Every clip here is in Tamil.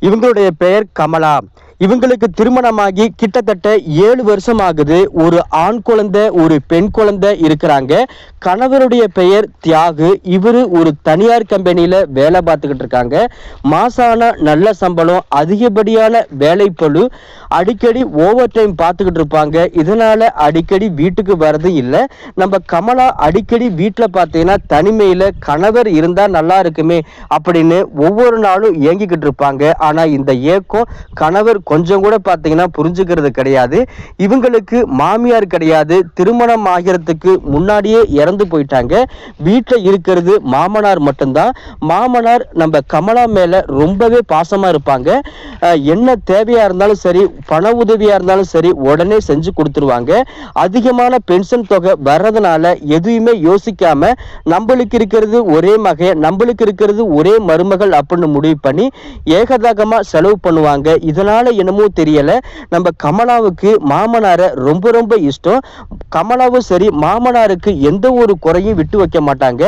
இவங்களுடைய பெயர் கமலா. இவங்களுக்கு திருமணமாகி கிட்டத்தட்ட ஏழு வருஷம் ஆகுது ஒரு ஆண் குழந்தை ஒரு பெண் குழந்தை இருக்கிறாங்க. கணவருடைய பெயர் தியாகு. இவரு ஒரு தனியார் கம்பெனியில வேலை பார்த்துக்கிட்டு இருக்காங்க. மாசான நல்ல சம்பளம் அதிகப்படியான வேலைப்பழு அடிக்கடி ஓவர் டைம் பார்த்துக்கிட்டு இருப்பாங்க. இதனால அடிக்கடி வீட்டுக்கு வர்றது இல்லை. நம்ம கமலா அடிக்கடி வீட்டில் பார்த்தீங்கன்னா தனிமையில் கணவர் இருந்தால் நல்லா இருக்குமே அப்படின்னு ஒவ்வொரு நாளும் இயங்கிக்கிட்டு இருப்பாங்க. ஆனால் இந்த ஏக்கம் கணவர் கொஞ்சம் கூட பார்த்தீங்கன்னா புரிஞ்சுக்கிறது கிடையாது. இவங்களுக்கு மாமியார் கிடையாது. திருமணம் ஆகிறதுக்கு முன்னாடியே இறந்து போயிட்டாங்க. வீட்டில் இருக்கிறது மாமனார் மட்டும்தான். மாமனார் நம்ம கமலா மேலே ரொம்பவே பாசமாக இருப்பாங்க. என்ன தேவையாக இருந்தாலும் சரி பண உதவியாக இருந்தாலும் சரி உடனே செஞ்சு கொடுத்துருவாங்க. அதிகமான பென்ஷன் தொகை வர்றதுனால எதுவுமே யோசிக்காமல் நம்மளுக்கு இருக்கிறது ஒரே மகன் நம்மளுக்கு இருக்கிறது ஒரே மருமகள் அப்படின்னு முடிவு பண்ணி ஏகதாகமாக செலவு பண்ணுவாங்க. இதனால் என்னமோ தெரியல. நம்ம கமலாவுக்கு மாமனாரை ரொம்ப ரொம்ப இஷ்டம். கமலாவும் சரி மாமனாருக்கு எந்த ஒரு குறையும் விட்டு வைக்க மாட்டாங்க.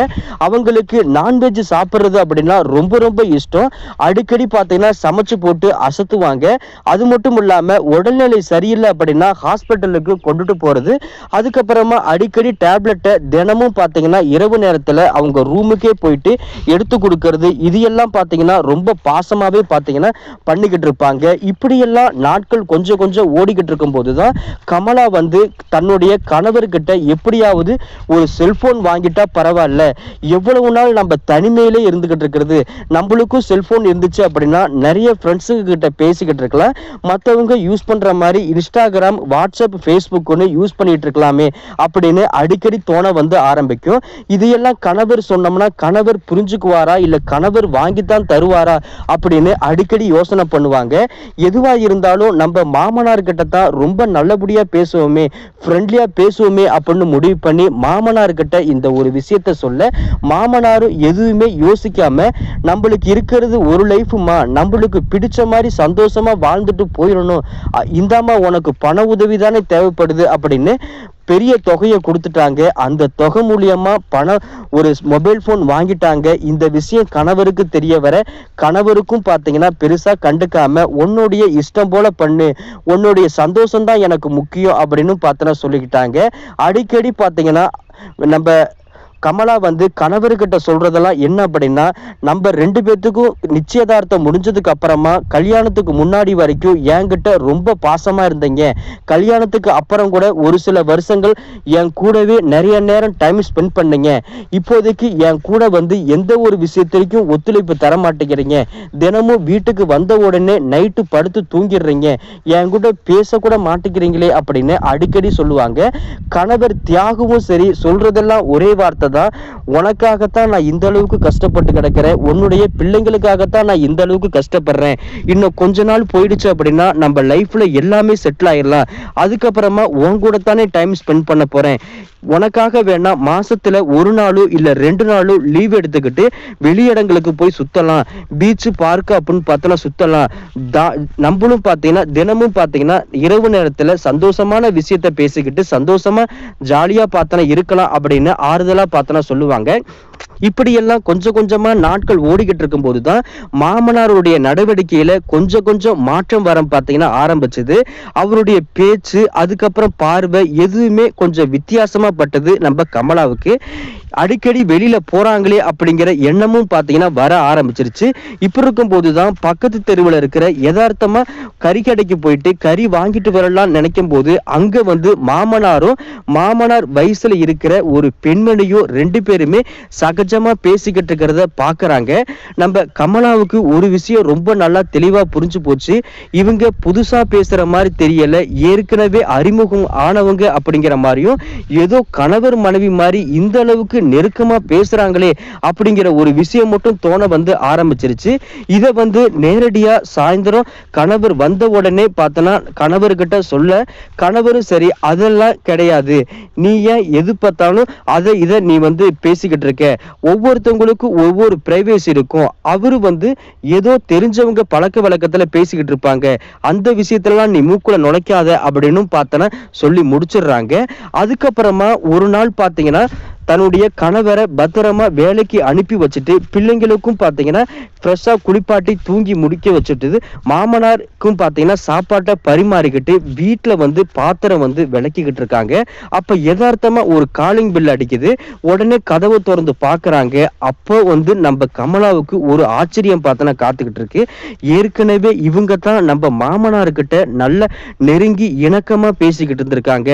அவங்களுக்கு நான்வெஜ் சாப்பிட்றது அப்படின்னா ரொம்ப ரொம்ப இஷ்டம். அடிக்கடி பார்த்தீங்கன்னா சமைச்சு போட்டு அசத்துவாங்க. அது மட்டும் இல்லாம உடல்நிலை சரியில்லை அப்படின்னா ஹாஸ்பிட்டலுக்கு கொண்டுட்டு போறது. அதுக்கப்புறமா அடிக்கடி டேப்லெட்டை தினமும் பார்த்தீங்கன்னா இரவு நேரத்தில் அவங்க ரூமுக்கே போயிட்டு எடுத்து கொடுக்கறது. இது எல்லாம் பார்த்தீங்கன்னா ரொம்ப பாசமாகவே பார்த்தீங்கன்னா பண்ணிக்கிட்டு இருப்பாங்க. இப்படி இப்படியெல்லாம் நாட்கள் கொஞ்சம் கொஞ்சம் ஓடிக்கிட்டு இருக்கும்போது தான் கமலா வந்து தன்னுடைய கணவர்கிட்ட எப்படியாவது ஒரு செல்போன் வாங்கிட்டா பரவாயில்ல. எவ்வளவு நாள் நம்ம தனிமையிலே இருந்துகிட்டு இருக்கிறது. நம்மளுக்கும் செல்போன் இருந்துச்சு அப்படின்னா நிறைய ஃப்ரெண்ட்ஸுங்க கிட்ட பேசிக்கிட்டு இருக்கலாம். மற்றவங்க யூஸ் பண்ற மாதிரி இன்ஸ்டாகிராம் வாட்ஸ்அப் ஃபேஸ்புக்னு யூஸ் பண்ணிட்டு இருக்கலாமே அப்படின்னு அடிக்கடி தோண வந்து ஆரம்பிக்கும். இதையெல்லாம் கணவர் சொன்னோம்னா கணவர் புரிஞ்சுக்குவாரா? இல்ல கணவர் வாங்கித்தான் தருவாரா? அப்படின்னு அடிக்கடி யோசனை பண்ணுவாங்க. எதுவா இருந்தாலும் நம்ம மாமனார் கிட்ட தான் ரொம்ப நல்லபடியா பேசுவோமே ஃப்ரெண்ட்லியா பேசுவோமே அப்படின்னு முடிவு பண்ணி மாமனார் கிட்ட இந்த ஒரு விஷயத்த சொல்ல மாமனாரும் எதுவுமே யோசிக்காம நம்மளுக்கு இருக்கிறது ஒரு லைஃபுமா நம்மளுக்கு பிடிச்ச மாதிரி சந்தோஷமா வாழ்ந்துட்டு போயிடணும். இந்தாம்மா உனக்கு பண உதவி தானே தேவைப்படுது அப்படின்னு பெரிய தொகையை கொடுத்துட்டாங்க. அந்த தொகை மூலியமா பணம் ஒரு மொபைல் ஃபோன் வாங்கிட்டாங்க. இந்த விஷயம் கணவருக்கு தெரிய வர கணவருக்கும் பார்த்தீங்கன்னா பெருசா கண்டுக்காம உன்னுடைய இஷ்டம் போல பண்ணு. உன்னுடைய சந்தோஷம் தான் எனக்கு முக்கியம் அப்படின்னு பார்த்தனா சொல்லிக்கிட்டாங்க. அடிக்கடி பார்த்தீங்கன்னா நம்ம கமலா வந்து கணவர்கிட்ட சொல்றதெல்லாம் என்ன அப்படின்னா நம்ம ரெண்டு பேர்த்துக்கும் நிச்சயதார்த்தம் முடிஞ்சதுக்கு அப்புறமா கல்யாணத்துக்கு முன்னாடி வரைக்கும் என்கிட்ட ரொம்ப பாசமா இருந்தீங்க. கல்யாணத்துக்கு அப்புறம் கூட ஒரு சில வருஷங்கள் என் கூடவே நிறைய நேரம் டைம் ஸ்பெண்ட் பண்ணீங்க. இப்போதைக்கு என் கூட வந்து எந்த ஒரு விஷயத்திற்கும் ஒத்துழைப்பு தர மாட்டேங்கிறீங்க. தினமும் வீட்டுக்கு வந்த உடனே நைட்டு படுத்து தூங்கிடுறீங்க. என் கூட பேசக்கூட மாட்டேங்கிறீங்களே அப்படின்னு அடிக்கடி சொல்லுவாங்க. கணவர் தியாகவும் சரி சொல்றதெல்லாம் ஒரே வார்த்தை தான் உனக்காகத்தான் நான் இந்த அளவுக்கு கஷ்டப்பட்டு கிடக்கிறேன். உன்னுடைய பிள்ளைங்களுக்காகத்தான் நான் இந்த அளவுக்கு கஷ்டப்படுறேன். இன்னும் கொஞ்ச நாள் போயிடுச்சு அப்படின்னா நம்ம லைஃப்ல எல்லாமே செட்டில் ஆயிடலாம். அதுக்கப்புறமா உன் கூட தானே டைம் ஸ்பெண்ட் பண்ண போறேன். உனக்காக வேணா மாசத்துல ஒரு நாளோ இல்ல ரெண்டு நாளோ லீவ் எடுத்துக்கிட்டு வெளியிடங்களுக்கு போய் சுத்தலாம். பீச் பார்க் அப்படின்னு பார்த்தோன்னா சுத்தலாம். தா- நம்மளும் பார்த்தீங்கன்னா தினமும் பார்த்தீங்கன்னா இரவு நேரத்துல சந்தோஷமான விஷயத்த பேசிக்கிட்டு சந்தோஷமா ஜாலியா பார்த்தனா இருக்கலாம் அப்படின்னு ஆறுதலா பார்த்தனா சொல்லுவாங்க. இப்படியெல்லாம் கொஞ்சம் கொஞ்சமா நாட்கள் ஓடிக்கிட்டு இருக்கும்போது தான் மாமனாருடைய நடவடிக்கையில கொஞ்சம் கொஞ்சம் மாற்றம் வர பார்த்தீங்கன்னா ஆரம்பிச்சது. அவருடைய பேச்சு அதுக்கப்புறம் பார்வை எதுவுமே கொஞ்சம் வித்தியாசமா பட்டது நம்ம கமலாவுக்கு. அடிக்கடி வெளியில போறாங்களே அப்படிங்கிற எண்ணமும் பார்த்தீங்கன்னா வர ஆரம்பிச்சிருச்சு. இப்ப இருக்கும்போது தான் பக்கத்து தெருவில் இருக்கிற யதார்த்தமா கறி கடைக்கு போயிட்டு கறி வாங்கிட்டு வரலாம் நினைக்கும் போது அங்க வந்து மாமனாரும் மாமனார் வயசுல இருக்கிற ஒரு பெண்மணியும் ரெண்டு பேருமே சகஜமா பேசிக்கிட்டு இருக்கிறத பாக்குறாங்க. நம்ம கமலாவுக்கு ஒரு விஷயம் ரொம்ப நல்லா தெளிவா புரிஞ்சு போச்சு. இவங்க புதுசா பேசுற மாதிரி தெரியல ஏற்கனவே அறிமுகம் ஆனவங்க அப்படிங்கிற மாதிரியும் ஏதோ கணவர் மனைவி மாதிரி இந்த அளவுக்கு நெருக்கமா பேசுறாங்களே அப்படிங்கிற ஒரு விஷயம் மட்டும் தோண வந்து ஆரம்பிச்சிருச்சு. இதை வந்து நேரடியா சாயந்தரம் கணவர் வந்த உடனே பார்த்தனா கணவர்கிட்ட சொல்ல கணவரும் சரி அதெல்லாம் கிடையாது. நீ ஏன் எது பார்த்தாலும் அதை இதை நீ வந்து பேசிக்கிட்டு இருக்க. ஒவ்வொருத்தவங்களுக்கும் ஒவ்வொரு பிரைவேசி இருக்கும். அவரு வந்து ஏதோ தெரிஞ்சவங்க பழக்க வழக்கத்துல பேசிக்கிட்டு இருப்பாங்க. அந்த விஷயத்துலலாம் நீ மூக்குல நுழைக்காத அப்படின்னு பார்த்தனா சொல்லி முடிச்சிடுறாங்க. அதுக்கப்புறமா ஒரு நாள் பார்த்தீங்கன்னா தன்னுடைய கணவரை பத்திரமா வேலைக்கு அனுப்பி வச்சுட்டு பிள்ளைங்களுக்கும் பார்த்தீங்கன்னா ஃப்ரெஷ்ஷாக குளிப்பாட்டி தூங்கி முடிக்க வச்சுட்டு மாமனாருக்கும் பார்த்தீங்கன்னா சாப்பாட்டை பரிமாறிக்கிட்டு வீட்டில் வந்து பாத்திரம் வந்து விளக்கிக்கிட்டு இருக்காங்க. அப்போ யதார்த்தமாக ஒரு காலிங் பில் அடிக்குது. உடனே கதவை திறந்து பார்க்குறாங்க. அப்போ வந்து நம்ம கமலாவுக்கு ஒரு ஆச்சரியம் பார்த்தனா காத்துக்கிட்டு இருக்கு. ஏற்கனவே இவங்க தான் நம்ம மாமனார்கிட்ட நல்ல நெருங்கி இணக்கமாக பேசிக்கிட்டு இருந்திருக்காங்க.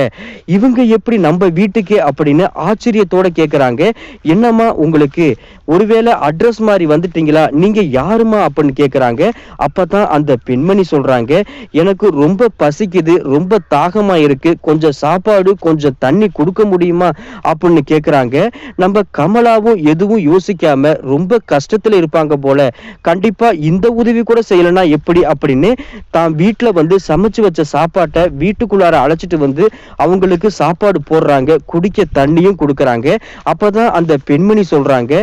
இவங்க எப்படி நம்ம வீட்டுக்கே அப்படின்னு ஆச்சரியத்தோட கேக்குறாங்க. என்னம்மா உங்களுக்கு ஒருவேளை அட்ரஸ் மாதிரி வந்துட்டீங்களா? நீங்க யாருமா அப்படின்னு கேட்கறாங்க அப்பதான் அந்த பெண்மணி சொல்றாங்க எனக்கு ரொம்ப பசிக்குது ரொம்ப தாகமா இருக்கு. கொஞ்சம் சாப்பாடு கொஞ்சம் தண்ணி கொடுக்க முடியுமா? அப்படின்னு கேட்கறாங்க நம்ம கமலாவும் எதுவும் யோசிக்காம ரொம்ப கஷ்டத்துல இருப்பாங்க போல. கண்டிப்பா இந்த உதவி கூட செய்யலைன்னா எப்படி அப்படின்னு தான் வீட்டுல வந்து சமைச்சு வச்ச சாப்பாட்டை வீட்டுக்குள்ளார அழைச்சிட்டு வந்து அவங்களுக்கு சாப்பாடு போடுறாங்க. குடிக்க தண்ணியும் கொடுக்கறாங்க. அப்பதான் அந்த பெண்மணி சொல்றாங்க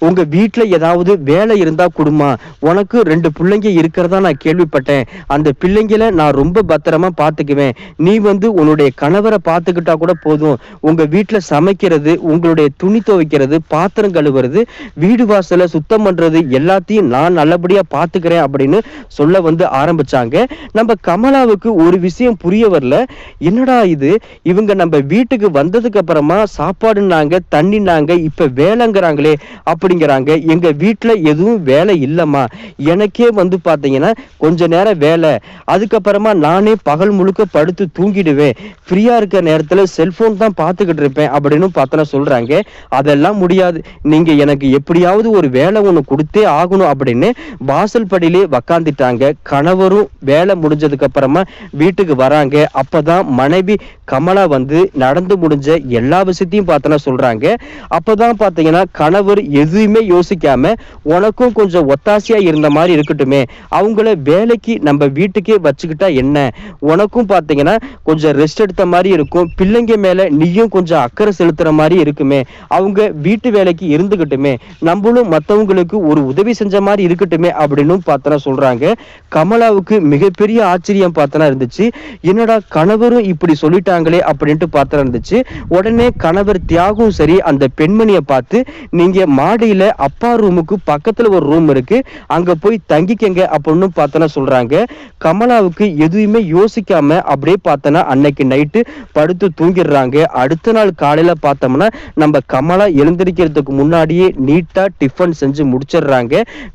உங்க வீட்டுல ஏதாவது வேலை இருந்தா கொடுமா. உனக்கு ரெண்டு பிள்ளைங்க இருக்கிறதா நான் கேள்விப்பட்டேன். அந்த பிள்ளைங்கள நான் ரொம்ப பத்திரமா பாத்துக்குவேன் நீ வந்து உன்னுடைய கணவரை பார்த்துக்கிட்டா கூட போதும். உங்க வீட்டுல சமைக்கிறது உங்களுடைய துணி துவைக்கிறது பாத்திரம் கழுவுறது வீடு வாசலை சுத்தம் பண்றது எல்லாத்தையும் நான் நல்லபடியா பாத்துக்கிறேன் அப்படின்னு சொல்ல வந்து ஆரம்பிச்சாங்க. நம்ம கமலாவுக்கு ஒரு விஷயம் புரிய வரல. என்னடா இது? இவங்க நம்ம வீட்டுக்கு வந்ததுக்கு அப்புறமா சாப்பாடுனாங்க தண்ணினாங்க இப்ப வேலைங்கிறாங்களே. அப்படிங்கிறாங்க. எங்க வீட்டுல எதுவும் வேலை இல்லம்மா. எனக்கே வந்து பாத்தீங்கன்னா கொஞ்ச நேரம் வேலை. அதுக்கப்புறமா நானே பகல் முழுக்க படுத்து தூங்கிடுவேன். ஃப்ரீயா இருக்க நேரத்துல செல்போன் தான் பார்த்துக்கிட்டு இருப்பேன் அப்படின்னு பார்த்தனா சொல்றாங்க. அதெல்லாம் முடியாது. நீங்க எனக்கு எப்படியாவது ஒரு வேலை ஒண்ணு கொடுத்தே ஆகணும் அப்படின்னு வாசல் படியிலே உக்காந்துட்டாங்க. கணவரும் வேலை முடிஞ்சதுக்கு அப்புறமா வீட்டுக்கு வராங்க. அப்பதான் மனைவி கமலா வந்து நடந்து முடிஞ்ச எல்லா விஷயத்தையும் பார்த்தனா சொல்றாங்க. அப்பதான் பாத்தீங்கன்னா கணவர் எது எதுவுமே யோசிக்காம உனக்கும் கொஞ்சம் ஒத்தாசையா இருந்த மாதிரி இருக்கட்டுமே. அவங்கள வேலைக்கு நம்ம வீட்டுக்கே வச்சுக்கிட்டா என்ன? உனக்கும் பாத்தீங்கன்னா கொஞ்சம் ரெஸ்ட் எடுத்த மாதிரி இருக்கும். பிள்ளைங்க மேல நீயும் கொஞ்சம் அக்கறை செலுத்துற மாதிரி இருக்குமே. அவங்க வீட்டு வேலைக்கு இருந்துகிட்டுமே. நம்மளும் மத்தவங்களுக்கு ஒரு உதவி செஞ்ச மாதிரி இருக்கட்டுமே அப்படின்னு பார்த்தனா சொல்றாங்க. கமலாவுக்கு மிகப்பெரிய ஆச்சரியம் பார்த்தனா இருந்துச்சு. என்னடா கணவரும் இப்படி சொல்லிட்டாங்களே அப்படின்ட்டு பார்த்தனா இருந்துச்சு. உடனே கணவர் தியாகும் சரி அந்த பெண்மணியை பார்த்து நீங்க மாடியில அப்பா ரூமுக்கு பக்கத்துல ஒரு ரூம் இருக்கு. அங்க போய் தங்கிக்கங்க அப்படின்னு பார்த்தனா சொல்றாங்க. கமலாவுக்கு எதுவுமே யோசிக்காம அப்படியே பார்த்தனா அன்னைக்கு நைட்டு படுத்து தூங்கிடுறாங்க. அடுத்த நாள் காலையில பார்த்தோம்னா நம்ம கமலா எழுந்திருக்கிறதுக்கு முன்னாடியே நீட்டா டிஃபன் செஞ்சு முடிச்சிடுறாங்க.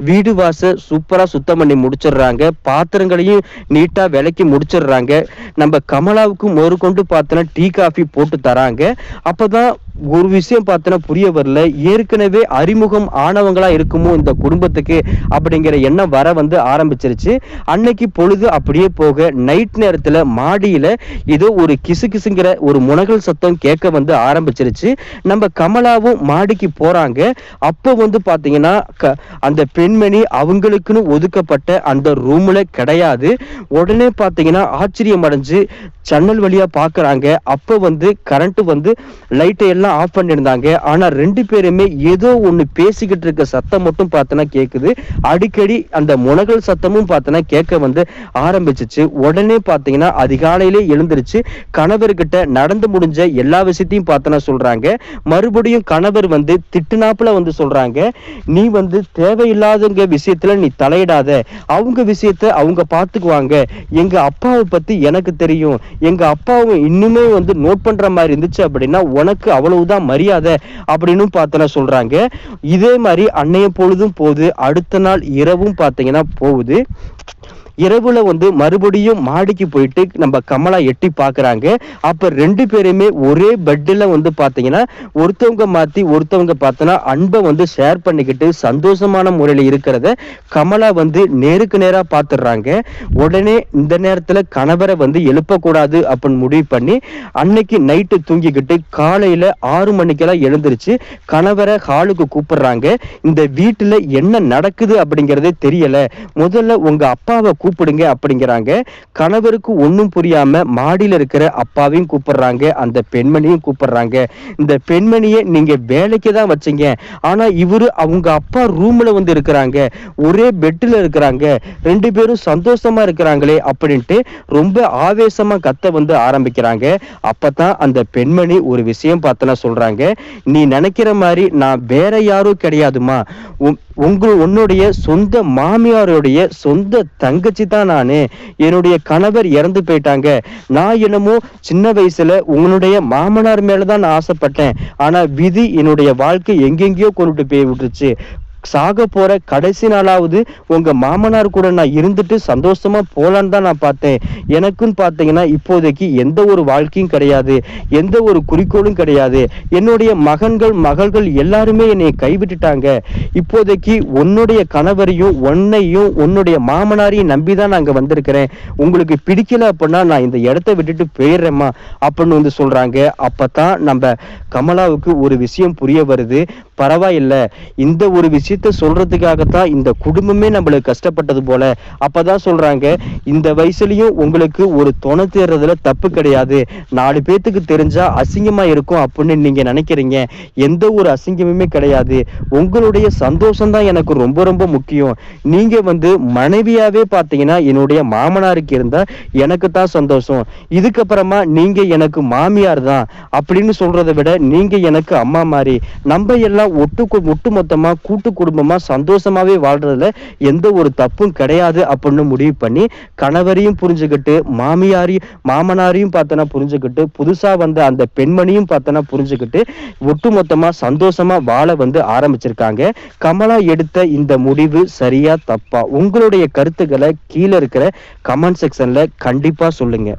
வீடு வாச சூப்பரா சுத்தம் பண்ணி முடிச்சிடுறாங்க. பாத்திரங்களையும் நீட்டா விலைக்கு முடிச்சிடுறாங்க. நம்ம கமலாவுக்கு முதற்கொண்டு பார்த்தோன்னா டீ காஃபி போட்டு தராங்க. அப்பதான் ஒரு விஷயம் பார்த்தோன்னா புரிய வரல. ஏற்கனவே அறிமுகம் ஆனவங்களா இருக்குமோ இந்த குடும்பத்துக்கு அப்படிங்கிற எண்ணம் வர வந்து ஆரம்பிச்சிருச்சு. அன்னைக்கு பொழுது அப்படியே போக நைட் நேரத்துல மாடியில ஏதோ ஒரு கிசு கிசுங்கிற ஒரு முனகல் சத்தம் கேட்க வந்து ஆரம்பிச்சிருச்சு. நம்ம கமலாவும் மாடிக்கு போறாங்க. அப்போ வந்து பாத்தீங்கன்னா க- அந்த பெண்மணி அவங்களுக்குன்னு ஒதுக்கப்பட்ட அந்த ரூம்ல கிடையாது. உடனே பாத்தீங்கன்னா ஆச்சரியம் அடைஞ்சு ஜன்னல் வழியா பாக்குறாங்க. அப்போ வந்து கரண்ட் வந்து லைட்டை எல்லாம் ஆஃப் பண்ணியிருந்தாங்க. ஆனால் ரெண்டு பேருமே ஏதோ ஒன்று பேசிக்கிட்டு இருக்க சத்தம் மட்டும் பார்த்தனா கேட்குது அடிக்கடி அந்த முனகல் சத்தமும் பார்த்தனா கேட்க வந்து ஆரம்பிச்சிச்சு. உடனே பார்த்தீங்கன்னா அதிகாலையிலே எழுந்திருச்சு கணவர்கிட்ட நடந்து முடிஞ்ச எல்லா விஷயத்தையும் பார்த்தனா சொல்கிறாங்க மறுபடியும் கணவர் வந்து திட்டுனாப்புல வந்து சொல்கிறாங்க நீ வந்து தேவையில்லாதங்க விஷயத்தில் நீ தலையிடாத. அவங்க விஷயத்த அவங்க பார்த்துக்குவாங்க. எங்கள் அப்பாவை பற்றி எனக்கு தெரியும். எங்கள் அப்பாவும் இன்னுமே வந்து நோட் பண்ணுற மாதிரி இருந்துச்சு அப்படின்னா உனக்கு அவ்வளோ அவ்வளவுதான் மரியாதை அப்படின்னு பார்த்தனா சொல்றாங்க. இதே மாதிரி அன்னைய பொழுதும் போகுது அடுத்த நாள் இரவும் பார்த்தீங்கன்னா போகுது. இரவுல வந்து மறுபடியும் மாடிக்கு போயிட்டு நம்ம கமலா எட்டி பாக்குறாங்க. அப்ப ரெண்டு பேருமே ஒரே பெட்ல வந்து பாத்தீங்கன்னா ஒருத்தவங்க மாத்தி ஒருத்தவங்க பார்த்தோன்னா அன்பை வந்து ஷேர் பண்ணிக்கிட்டு சந்தோஷமான முறையில இருக்கிறத கமலா வந்து நேருக்கு நேரா பாத்துடுறாங்க. உடனே இந்த நேரத்துல கணவரை வந்து எழுப்பக்கூடாது அப்படின்னு முடிவு பண்ணி அன்னைக்கு நைட்டு தூங்கிக்கிட்டு காலையில ஆறு மணிக்கெல்லாம் எழுந்திருச்சு கணவரை ஹாலுக்கு கூப்பிடுறாங்க. இந்த வீட்டுல என்ன நடக்குது அப்படிங்கறதே தெரியல. முதல்ல உங்க அப்பாவை கூப்பிடுங்க அப்படிங்கிறாங்க. கணவருக்கு ஒன்றும் புரியாம மாடியில் இருக்கிற அப்பாவையும் கூப்பிடுறாங்க. அந்த பெண்மணியும் கூப்பிடுறாங்க. இந்த பெண்மணியை நீங்க வேலைக்கு தான் வச்சீங்க. ஆனா இவரு அவங்க அப்பா ரூம்ல வந்து இருக்கிறாங்க. ஒரே பெட்டில் இருக்கிறாங்க. ரெண்டு பேரும் சந்தோஷமா இருக்கிறாங்களே அப்படின்ட்டு ரொம்ப ஆவேசமா கத்த வந்து ஆரம்பிக்கிறாங்க. அப்பதான் அந்த பெண்மணி ஒரு விஷயம் பார்த்தனா சொல்றாங்க. நீ நினைக்கிற மாதிரி நான் வேற யாரும் கிடையாதுமா. உங்கள் உங்க உன்னுடைய சொந்த மாமியாருடைய சொந்த தங்கச்சி தான் நானு. என்னுடைய கணவர் இறந்து போயிட்டாங்க. நான் என்னமோ சின்ன வயசுல உங்களுடைய மாமனார் மேலதான் நான் ஆசைப்பட்டேன். ஆனா விதி என்னுடைய வாழ்க்கை எங்கெங்கேயோ கொண்டுட்டு போய் விட்டுருச்சு. சாக போற கடைசி நாளாவது உங்க மாமனார் கூட நான் இருந்துட்டு சந்தோஷமா போலான்னு தான் நான் பார்த்தேன். எனக்குன்னு பார்த்தீங்கன்னா இப்போதைக்கு எந்த ஒரு வாழ்க்கையும் கிடையாது. எந்த ஒரு குறிக்கோளும் கிடையாது. என்னுடைய மகன்கள் மகள்கள் எல்லாருமே என்னை கைவிட்டுட்டாங்க. இப்போதைக்கு உன்னுடைய கணவரையும் உன்னையும் உன்னுடைய மாமனாரையும் நம்பி தான் நான் வந்திருக்கிறேன். உங்களுக்கு பிடிக்கல அப்படின்னா நான் இந்த இடத்த விட்டுட்டு போயிடுறேம்மா அப்படின்னு வந்து சொல்றாங்க. அப்பதான் நம்ம கமலாவுக்கு ஒரு விஷயம் புரிய வருது. பரவாயில்ல. இந்த ஒரு விஷயத்த சொல்றதுக்காகத்தான் இந்த குடும்பமே நம்மளுக்கு கஷ்டப்பட்டது போல. அப்பதான் சொல்றாங்க இந்த வயசுலயும் உங்களுக்கு ஒரு துணை தேர்றதுல தப்பு கிடையாது. நாலு பேத்துக்கு தெரிஞ்சா அசிங்கமா இருக்கும் அப்படின்னு நீங்க நினைக்கிறீங்க. எந்த ஒரு அசிங்கமுமே கிடையாது. உங்களுடைய சந்தோஷம் தான் எனக்கு ரொம்ப ரொம்ப முக்கியம். நீங்க வந்து மனைவியாவே பார்த்தீங்கன்னா என்னுடைய மாமனாருக்கு இருந்தா எனக்கு தான் சந்தோஷம். இதுக்கப்புறமா நீங்க எனக்கு மாமியார் தான் அப்படின்னு சொல்றதை விட நீங்க எனக்கு அம்மா மாதிரி நம்ம எல்லாம் ஒட்டு ஒட்டு மொத்தமா கூட்டு குடும்பமா சந்தோஷமாவே வாழ்றதுல எந்த ஒரு தப்பும் கிடையாது அப்படின்னு முடிவு பண்ணி கணவரையும் புரிஞ்சுக்கிட்டு மாமியாரையும் மாமனாரையும் பார்த்தனா புரிஞ்சுக்கிட்டு புதுசா வந்த அந்த பெண்மணியும் பார்த்தனா புரிஞ்சுக்கிட்டு ஒட்டு மொத்தமா சந்தோஷமா வாழ வந்து ஆரம்பிச்சிருக்காங்க. கமலா எடுத்த இந்த முடிவு சரியா தப்பா? உங்களுடைய கருத்துக்களை கீழே இருக்கிற கமெண்ட் செக்ஷன்ல கண்டிப்பா சொல்லுங்க.